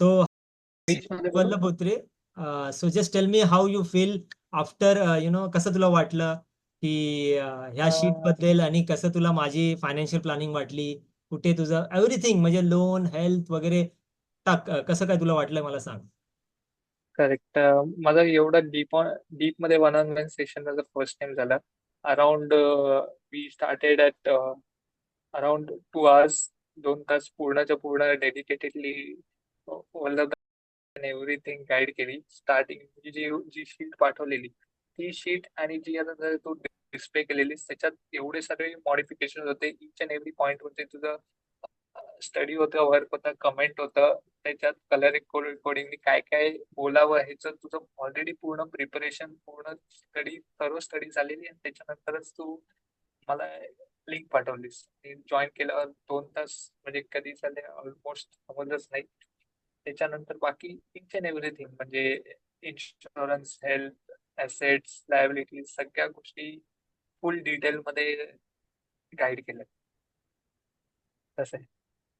तो? Vallabh Hotre so just tell me how you feel after you know कसं तुला वाटलं की ह्या शीटबद्दल आणि कसं तुला माझी फायनान्शियल प्लॅनिंग वाटली? कुठे तुझं एव्हरीथिंग म्हणजे लोन हेल्थ वगैरे टाक कसं काय तुला वाटलं मला सांग. करेक्ट माझा एवढा डीप डीपमध्ये वन ऑन वन सेशन माझा फर्स्ट टाइम झाला. Around we started at around two hours दोन तास पूर्णच्या पूर्ण डेडिकेटेडली एव्हरीथिंग गाईड केली. स्टार्टिंग जी जी शीट पाठवलेली ती शीट आणि जी आता तू डिस्प्ले केलेली त्याच्यात एवढे सगळे मॉडिफिकेशन होते. इच अँड एव्हरी पॉइंट होते तुझं स्टडी होतं वर्क होतं कमेंट होतं. त्याच्यात कलर कोडिंगनी काय काय बोलावं ह्याचं तुझं ऑलरेडी पूर्ण प्रिपरेशन पूर्ण स्टडी सर्व स्टडी झालेली आणि त्याच्यानंतरच तू मला लिंक पाठवलीस. जॉईन केल्यावर दोन तास म्हणजे कधी झाले ऑलमोस्ट समजच नाही. त्याच्यानंतर बाकी इच अँड एव्हरीथिंग म्हणजे इन्शुरन्स हेल्थ ऍसेट्स लायबिलिटी सगळ्या गोष्टी फुल डिटेल मध्ये गाईड केल्या. तसं आहे.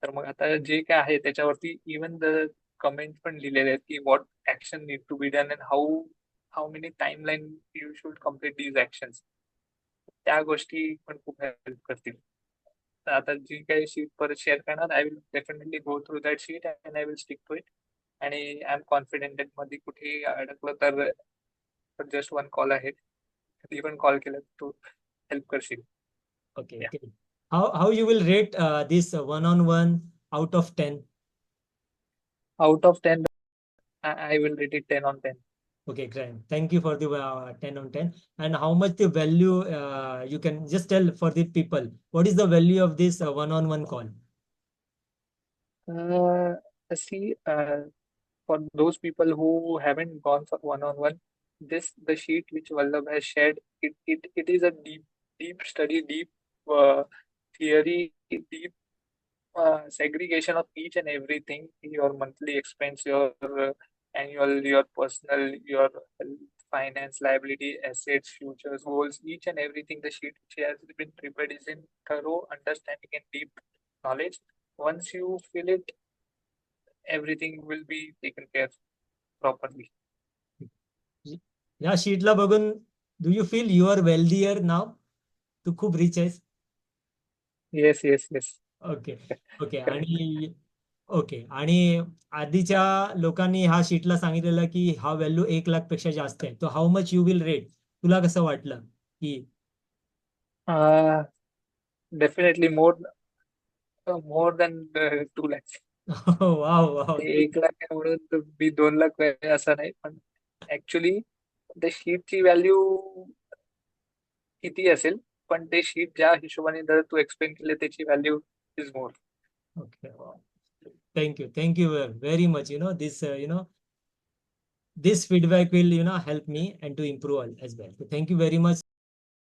तर मग आता जे काय आहे त्याच्यावरती इवन द कमेंट पण लिहिलेले आहेत की what action need to be done and how how many time line you should complete these action त्या गोष्टी पण खूप हेल्प करतील. जी काही शीट परत शेअर करणार I will definitely go through that sheet and I will stick to it आणि I am confident मध्ये कुठेही अडकलं तर जस्ट वन कॉल आहे कधी पण कॉल केला तर तू हेल्प करशील okay Yeah. Okay how how you will rate this one on one out of ten out of 10 I, I will rate it 10 on 10 Okay, great. Thank you for the uh, 10 on 10. And how much the value uh, you can just tell for the people. What is the value of this uh, one-on-one call? uh, see uh, for those people who haven't gone for one-on-one this the sheet which Vallabh has shared it, it, it is a deep deep study deep uh, theory deep uh, segregation of each and everything your monthly expense your uh, annual your personal your health, finance liability assets futures goals each and everything the sheet which has been prepared is in thorough understanding and deep knowledge once you fill it everything will be taken care properly या शीटला बघून do you feel you are wealthier now तू खूप rich आहेस yes yes yes okay okay आणि okay. आणि आधीच्या लोकांनी ह्या शीटला सांगितलेलं की हा व्हॅल्यू एक लाखपेक्षा जास्त आहे. तो how much you will rate तुला कसं वाटलं की? uh, more than uh, two lakhs. Wow wow एक लाख आहे म्हणून मी दोन लाख असं नाही पण ऍक्च्युली त्या शीटची व्हॅल्यू किती असेल पण ते शीट ज्या हिशोबाने जर तू एक्सप्लेन केले त्याची value is more Okay, wow. Thank you. Thank you very much. You know, this, uh, you know, this feedback will, you know, help me and to improve as well. So thank you very much.